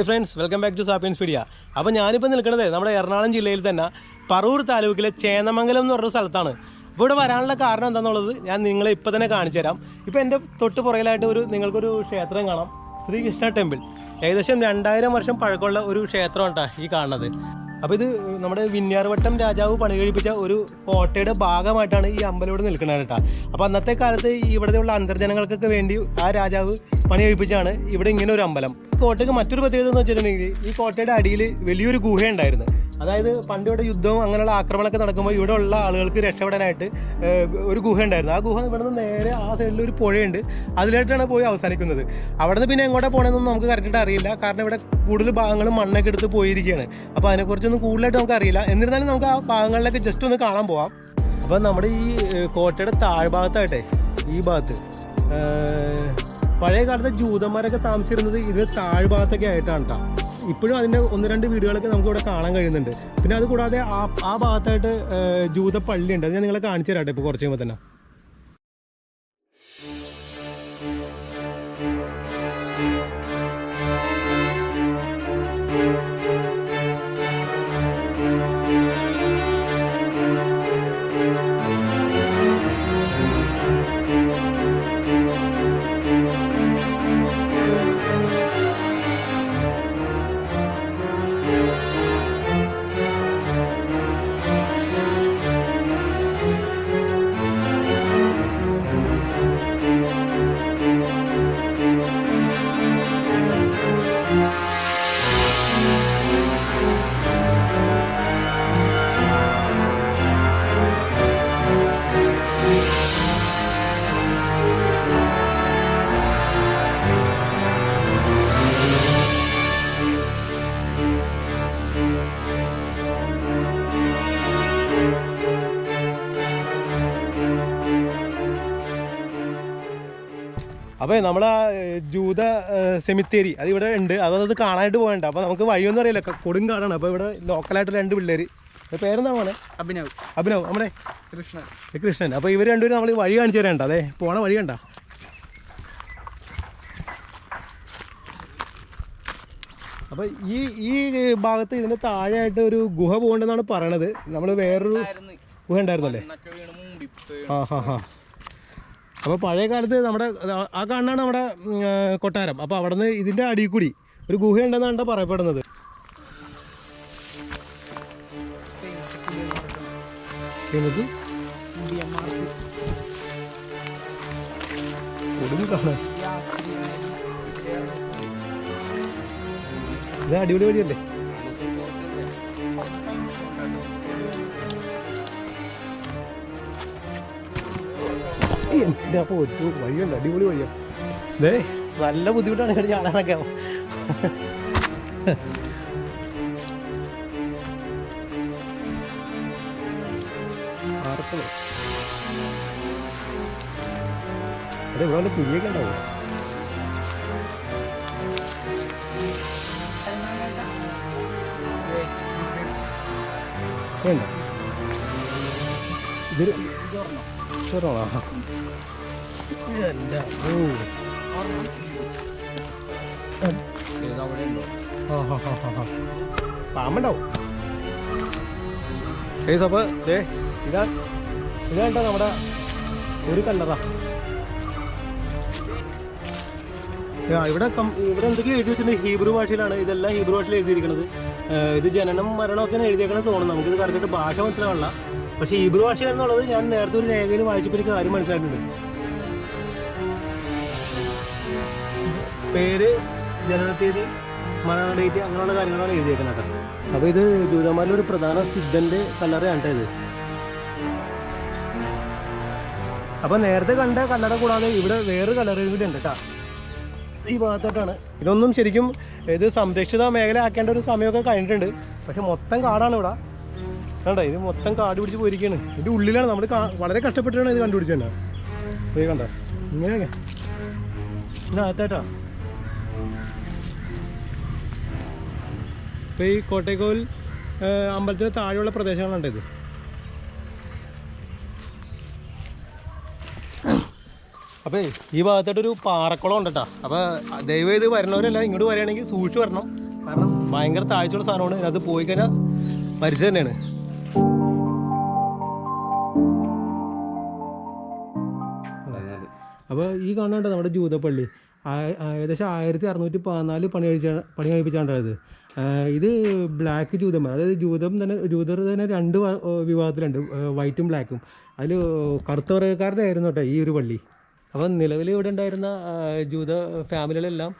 Hi friends welcome back to Sapiens Media അപ്പോൾ ഞാനിപ്പോൾ നിൽക്കുന്നത് നമ്മുടെ എറണാകുളം ജില്ലയിൽ തന്നെ പറവൂർ താലൂക്കിലെ ചേന്നമംഗലം എന്ന് പറഞ്ഞ സ്ഥലത്താണ്. അപ്പോൾ ഇവിടെ വരാനുള്ള കാരണം എന്താണെന്നുള്ളത് ഞാൻ നിങ്ങളെ ഇപ്പോൾ തന്നെ കാണിച്ചു തരാം. ഇപ്പോൾ എന്റെ തൊട്ട് പുറകിലായിട്ട് ഒരു നിങ്ങൾക്കൊരു ക്ഷേത്രം കാണാം. ശ്രീകൃഷ്ണ ടെമ്പിൾ. ഏകദേശം രണ്ടായിരം വർഷം പഴക്കമുള്ള ഒരു ക്ഷേത്രമാണ് കേട്ടോ ഈ കാണുന്നത്. അപ്പോൾ ഇത് നമ്മുടെ വിന്യാർവട്ടം രാജാവ് പണി കഴിപ്പിച്ച ഒരു കോട്ടയുടെ ഭാഗമായിട്ടാണ് ഈ അമ്പലം ഇവിടെ നിൽക്കുന്നത് കേട്ടോ. അപ്പോൾ അന്നത്തെ കാലത്ത് ഇവിടെയുള്ള അന്തർജനങ്ങൾക്കൊക്കെ വേണ്ടി ആ രാജാവ് പണി കഴിപ്പിച്ചാണ് ഇവിടെ ഇങ്ങനെ ഒരു അമ്പലം. കോട്ടയ്ക്ക് മറ്റൊരു പ്രത്യേകത എന്ന് വെച്ചിട്ടുണ്ടെങ്കിൽ ഈ കോട്ടയുടെ അടിയിൽ വലിയൊരു ഗുഹയുണ്ടായിരുന്നു അതായത് പണ്ട് ഇവിടെ യുദ്ധവും അങ്ങനെയുള്ള ആക്രമണമൊക്കെ നടക്കുമ്പോൾ ഇവിടെ ഉള്ള ആളുകൾക്ക് രക്ഷപ്പെടാനായിട്ട് ഒരു ഗുഹ ഉണ്ടായിരുന്നു. ആ ഗുഹ ഇവിടെ നിന്ന് നേരെ ആ സൈഡിൽ ഒരു പുഴയുണ്ട്. അതിലായിട്ടാണ് പോയി അവസാനിക്കുന്നത്. അവിടെ നിന്ന് പിന്നെ എങ്ങോട്ട് പോകണമെന്നൊന്നും നമുക്ക് കറക്റ്റായിട്ട് അറിയില്ല. കാരണം ഇവിടെ കൂടുതൽ ഭാഗങ്ങളും മണ്ണൊക്കെ എടുത്ത് പോയിരിക്കുകയാണ് അപ്പോൾ അതിനെക്കുറിച്ചൊന്നും കൂടുതലായിട്ട് നമുക്ക് അറിയില്ല. എന്നിരുന്നാലും നമുക്ക് ആ ഭാഗങ്ങളിലൊക്കെ ജസ്റ്റ് ഒന്ന് കാണാൻ പോവാം. അപ്പോൾ നമ്മുടെ ഈ കോട്ടയുടെ താഴ്ഭാഗത്തായിട്ടെ ഈ ഭാഗത്ത് പഴയ കാലത്തെ ജൂതന്മാരൊക്കെ താമസിച്ചിരുന്നത് ഇതിന് താഴ്ഭാഗത്തൊക്കെ ആയിട്ടാണ് കേട്ടോ ഇപ്പോഴും അതിന്റെ ഒന്ന് രണ്ട് വീടുകളൊക്കെ നമുക്ക് ഇവിടെ കാണാൻ കഴിയുന്നുണ്ട്. പിന്നെ അത് കൂടാതെ ആ ആ ഭാഗത്തായിട്ട് ജൂത പള്ളിയുണ്ട്. അത് ഞാൻ നിങ്ങളെ കാണിച്ചു തരാട്ടെ ഇപ്പോൾ കുറച്ച് കഴിയുമ്പോൾ തന്നെ. അപ്പോൾ നമ്മൾ ജൂത സെമിത്തേരി അത് ഇവിടെ ഉണ്ട്. അതത് കാണാനായിട്ട് പോകണ്ട. അപ്പോൾ നമുക്ക് വഴിയൊന്നും അറിയില്ല. കൊടുങ്കാടാണ് അപ്പോൾ ഇവിടെ ലോക്കലായിട്ട് രണ്ട് പിള്ളേര്. പേരെന്താ മോനെ? അഭിനവ്. അഭിനവ് നമ്മുടെ കൃഷ്ണൻ. കൃഷ്ണൻ. അപ്പോൾ ഇവർ രണ്ടുപേരും നമ്മൾ വഴി കാണിച്ചു തരേണ്ട അതെ പോണ വഴി കണ്ട. അപ്പോൾ ഈ ഈ ഭാഗത്ത് ഇതിന്റെ താഴെയായിട്ട് ഒരു ഗുഹ പോകണ്ടെന്നാണ് പറയണത്. നമ്മൾ വേറൊരു ഗുഹ ഉണ്ടായിരുന്നല്ലേ? ആ ഹാ ഹാ. അപ്പോൾ പഴയ കാലത്ത് നമ്മുടെ ആ കാണാനാണ് നമ്മുടെ കൊട്ടാരം. അപ്പോൾ അവിടെ നിന്ന് ഇതിന്റെ അടിയിൽ കൂടി ഒരു ഗുഹ ഉണ്ടെന്നാണ് പറയപ്പെടുന്നത്. അടിപൊളി വഴിയല്ലേ? അപ്പോൾ ഒരു വഴിയുണ്ട് അടിപൊളി വഴിയാണ് ദേ. നല്ല ബുദ്ധിമുട്ടാണ് ഇവിടെ കാണാനൊക്കെ. ആർക്കോ അതെ ഇവിടെ വല്ല കുഴിയൊക്കെ ഉണ്ടാവും? വേണ്ട ഇതൊരു ഹാ. പാമ്പുണ്ടാവും. ഏയ് സപ്പ് ദേ ഇതാ ഇതാ കേട്ടോ നമ്മുടെ ഒരു കല്ലറാ. ഇവിടെ ഇവിടെ എന്തൊക്കെയോ എഴുതി വെച്ചിട്ടുണ്ട് ഹീബ്രു ഭാഷയിലാണ് ഇതെല്ലാം ഹീബ്രു ഭാഷയിൽ എഴുതിയിരിക്കുന്നത്. ഇത് ജനനം മരണമൊക്കെയാണ് എഴുതിയേക്കണത് തോന്നുന്നു. നമുക്കിത് കറക്റ്റായിട്ട് ഭാഷ മനസ്സിലാവില്ല പക്ഷേ ഹീബ്രു ഭാഷ എന്നുള്ളത് ഞാൻ നേരത്തെ ഒരു രേഖയിൽ വായിച്ചപ്പോൾ എനിക്ക് കാര്യം മനസ്സിലായിട്ടുണ്ട്. പേര് ജനനത്തീയതി മരണ ഡേറ്റ് അങ്ങനെയുള്ള കാര്യങ്ങളാണ് എഴുതിയേക്കുന്നത് അപ്പൊ അപ്പോൾ ഇത് ജൂതന്മാരിലെ ഒരു പ്രധാന സിദ്ധന്റെ കല്ലറയാണ് ഇത്. അപ്പൊ നേരത്തെ കണ്ട കല്ലറ കൂടാതെ ഇവിടെ വേറൊരു കല്ലറയും കൂടി ഉണ്ട് കേട്ടോ. ഈ ഭാഗത്തോട്ടാണ്. ഇതൊന്നും ശരിക്കും ഇത് സംരക്ഷിത മേഖല ആക്കേണ്ട ഒരു സമയമൊക്കെ കഴിഞ്ഞിട്ടുണ്ട്. പക്ഷെ മൊത്തം കാടാണ് ഇവിടെ. കണ്ട ഇത് മൊത്തം കാട് പിടിച്ച് പോയിരിക്കുകയാണ് ഇതിന്റെ ഉള്ളിലാണ് നമ്മൾ വളരെ കഷ്ടപ്പെട്ടിട്ടാണ് ഇത് കണ്ടുപിടിച്ചത് ഇത് കണ്ട ഇങ്ങനെയൊക്കെ. ഇതിനകത്തായിട്ടാ ഇപ്പൊ ഈ കോട്ടയക്കോൽ അമ്പലത്തിന് താഴെയുള്ള പ്രദേശങ്ങളുണ്ട് ഇത്. അപ്പേ ഈ ഭാഗത്തായിട്ടൊരു പാറക്കുളം ഉണ്ട് കേട്ടോ. അപ്പോൾ ദയവ് ചെയ്ത് വരണവരല്ല ഇങ്ങോട്ട് വരികയാണെങ്കിൽ സൂക്ഷിച്ച് വരണം. കാരണം ഭയങ്കര താഴ്ചയുള്ള സാധനമാണ്. അത് പോയി കഴിഞ്ഞാൽ മരിച്ചു തന്നെയാണ്. ഈ കാണുന്നുണ്ട് നമ്മുടെ ജൂതപ്പള്ളി? ഏകദേശം ആയിരത്തി അറുന്നൂറ്റി പതിനാല് പണി കഴിച്ച പണി കഴിപ്പിച്ചാണ്ടത് ഇത്? ബ്ലാക്ക് ജൂതന്മാർ അതായത് ജൂതം തന്നെ ജൂതർ തന്നെ രണ്ട് വിഭാഗത്തിലുണ്ട് വൈറ്റും ബ്ലാക്കും അതിൽ കറുത്ത വർഗക്കാരുടെ ആയിരുന്നു കേട്ടോ ഈ ഒരു പള്ളി. അപ്പം നിലവിൽ ഇവിടെ ഉണ്ടായിരുന്ന ജൂത ഫാമിലികളെല്ലാം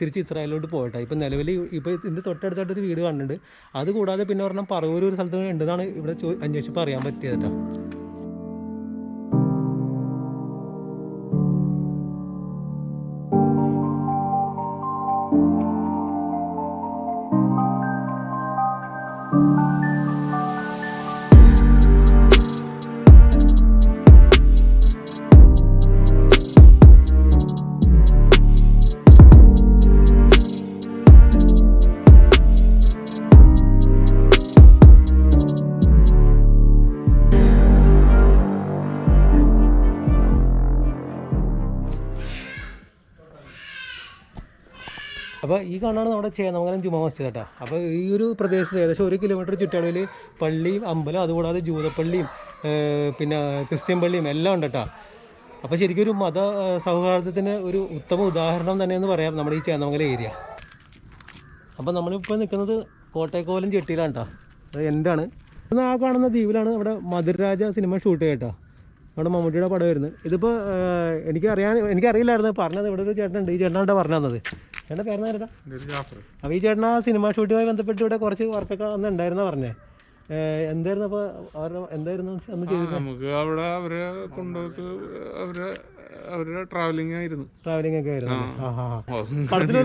തിരിച്ച് ഇസ്രായേലിലോട്ട് പോകട്ടെ. ഇപ്പം നിലവിൽ ഇപ്പോൾ ഇതിന്റെ തൊട്ടടുത്തായിട്ടൊരു വീട് കാണുന്നുണ്ട്. അതുകൂടാതെ പിന്നെ പറഞ്ഞാൽ പറവൂർ ഒരു സ്ഥലത്ത് ഉണ്ടെന്നാണ് ഇവിടെ അന്വേഷിച്ചപ്പോൾ അറിയാൻ പറ്റിയത് കേട്ടോ. അപ്പോൾ ഈ കാണാണ് നമ്മുടെ ചേന്നമംഗലം ജുമാ മസ്ജിദ് കേട്ടോ. അപ്പോൾ ഈ ഒരു പ്രദേശത്ത് ഏകദേശം ഒരു കിലോമീറ്റർ ചുറ്റളവിൽ പള്ളിയും അമ്പലം അതുകൂടാതെ ജൂതപ്പള്ളിയും പിന്നെ ക്രിസ്ത്യൻ പള്ളിയും എല്ലാം ഉണ്ട് കേട്ടോ. അപ്പോൾ ശരിക്കും ഒരു മത സൗഹാർദ്ദത്തിന് ഒരു ഉത്തമ ഉദാഹരണം തന്നെയെന്ന് പറയാം നമ്മുടെ ഈ ചേന്നമംഗലം ഏരിയ. അപ്പോൾ നമ്മളിപ്പോൾ നിൽക്കുന്നത് കോട്ടയക്കോലം ചെട്ടിയിലാണ് കേട്ടോ. അത് ആണ് ആ കാണുന്ന ദ്വീപിലാണ് ഇവിടെ മധുരരാജ സിനിമ ഷൂട്ട് കേട്ടോ. നമ്മുടെ മമ്മൂട്ടിയുടെ പടം വരുന്നത്. ഇതിപ്പോൾ എനിക്കറിയാൻ എനിക്കറിയില്ലായിരുന്നു. പറഞ്ഞത് ഇവിടെ ഒരു ചേട്ടനുണ്ട്. ഈ ചേട്ടനാണ് പറഞ്ഞു തന്നത് ചേട്ടന്റെ പേരെന്നാ ചേട്ടാ അപ്പോൾ ഈ ചേട്ടൻ ആ സിനിമ ഷൂട്ടുമായി ബന്ധപ്പെട്ട് ഇവിടെ കുറച്ച് വർക്കൊക്കെ അന്ന് ഉണ്ടായിരുന്ന പറഞ്ഞേ എന്തായിരുന്നു അപ്പോൾ അവരുടെ എന്തായിരുന്നു അന്ന് ചെയ്തത് നമുക്ക് അവിടെ അവരെ കൊണ്ടുപോയി അവരെ അവരുടെ ട്രാവലിംഗ് ആയിരുന്നു. ട്രാവലിംഗ് ഒക്കെ ആയിരുന്നു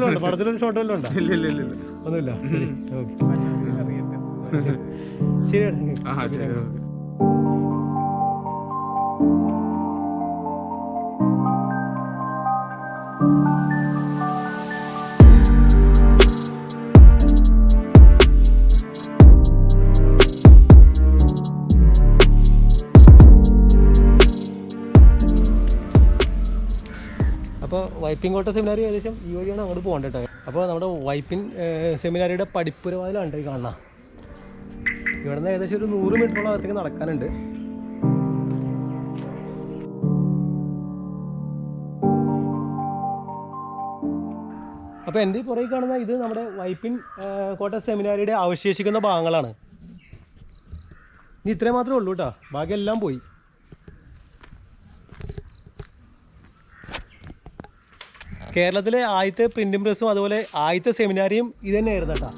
ഉണ്ടോ? പടത്തിലൊരു ഷോട്ട് വല്ലതും ഉണ്ടോ? ഇല്ല ഇല്ല ഇല്ല ഇല്ല. ഒന്നുമില്ല. ശരി ഓക്കെ. ശരി അപ്പോൾ വൈപ്പിംഗ് കോട്ട സെമിനാരി ഏകദേശം ഈ വഴിയാണ് അങ്ങോട്ട് പോകേണ്ടത് അപ്പോൾ നമ്മുടെ വൈപ്പിംഗ് സെമിനാരിയുടെ പടിപ്പുരവാതിലാണ് ഈ കാണാം ഇവിടെ നിന്ന് ഏകദേശം ഒരു നൂറ് മീറ്ററോളം അകത്തേക്ക് നടക്കാനുണ്ട്. അപ്പോൾ എന്റെ പുറകിൽ പുറകെ കാണുന്ന ഇത് നമ്മുടെ വൈപ്പിൻ കോട്ട സെമിനാരിയുടെ അവശേഷിക്കുന്ന ഭാഗങ്ങളാണ്. ഇനി ഇത്രയും മാത്രമേ ഉള്ളൂ കേട്ടോ ബാക്കി എല്ലാം പോയി. കേരളത്തിലെ ആദ്യത്തെ പ്രിന്റിംഗ് പ്രസ്സും അതുപോലെ ആദ്യത്തെ സെമിനാരിയും ഇത് തന്നെയായിരുന്നു കേട്ടോ.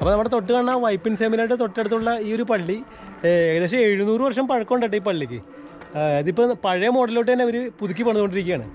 അപ്പോൾ നമ്മുടെ തൊട്ട് കാണുന്ന വൈപ്പിൻ സെമിനായിട്ട് തൊട്ടടുത്തുള്ള ഈ ഒരു പള്ളി ഏകദേശം എഴുന്നൂറ് വർഷം കേട്ടോ ഈ പള്ളിക്ക്. അതിപ്പോൾ പഴയ മോഡലിലോട്ട് തന്നെ അവർ പുതുക്കി പണിതുകൊണ്ടിരിക്കുകയാണ്.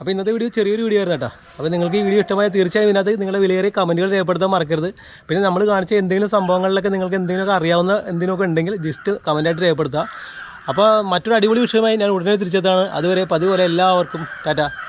അപ്പോൾ ഇന്നത്തെ വീഡിയോ ചെറിയൊരു വീഡിയോ ആയിരുന്നു കേട്ടോ. അപ്പോൾ നിങ്ങൾക്ക് ഈ വീഡിയോ ഇഷ്ടമായ തീർച്ചയായും ഇതിനകത്ത് നിങ്ങളുടെ വിലയേറിയ കമന്റുകൾ രേഖപ്പെടുത്താൻ മറക്കരുത്. പിന്നെ നമ്മൾ കാണിച്ച എന്തെങ്കിലും സംഭവങ്ങളിലൊക്കെ നിങ്ങൾക്ക് എന്തെങ്കിലുമൊക്കെ അറിയാവുന്ന എന്തെങ്കിലുമൊക്കെ ഉണ്ടെങ്കിൽ ജസ്റ്റ് കമന്റായിട്ട് രേഖപ്പെടുത്തുക. അപ്പോൾ മറ്റൊരു അടിപൊളി വിഷയമായി ഞാൻ ഉടനെ തിരിച്ചെത്താണ് അതുവരെ പതിവ് എല്ലാവർക്കും ടാറ്റ.